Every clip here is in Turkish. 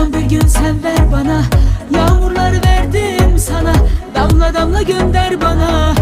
Yarından bir gün sen ver bana. Yağmurları verdim sana. Damla damla gönder bana.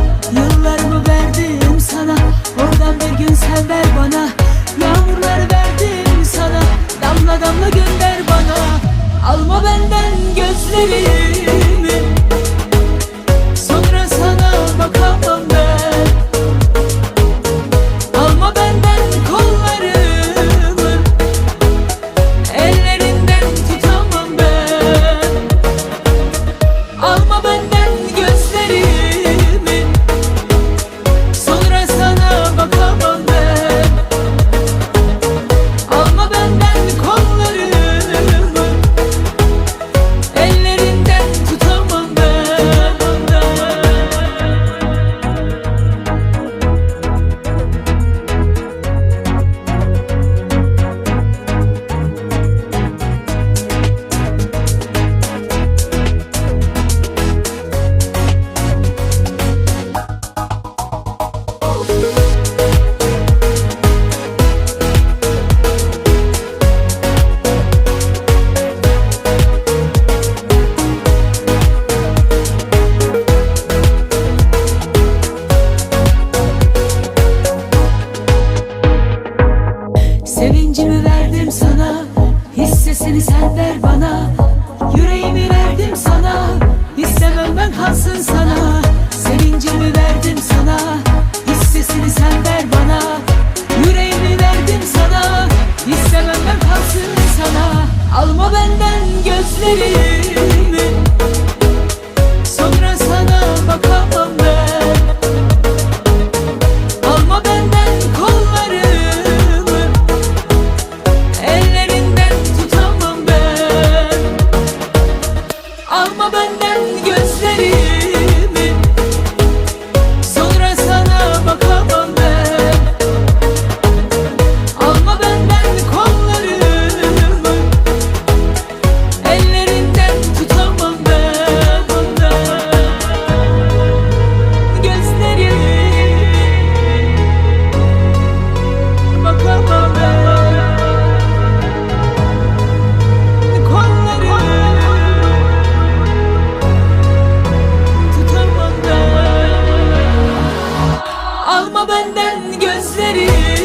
Sevincimi verdim sana Hissesini sen ver bana. Yüreğimi verdim sana İstemem ben kalsın sana. Sevincimi verdim sana Hissesini sen ver bana. Yüreğimi verdim sana İstemem ben kalsın sana. Alma benden gözlerimi benden gözlerim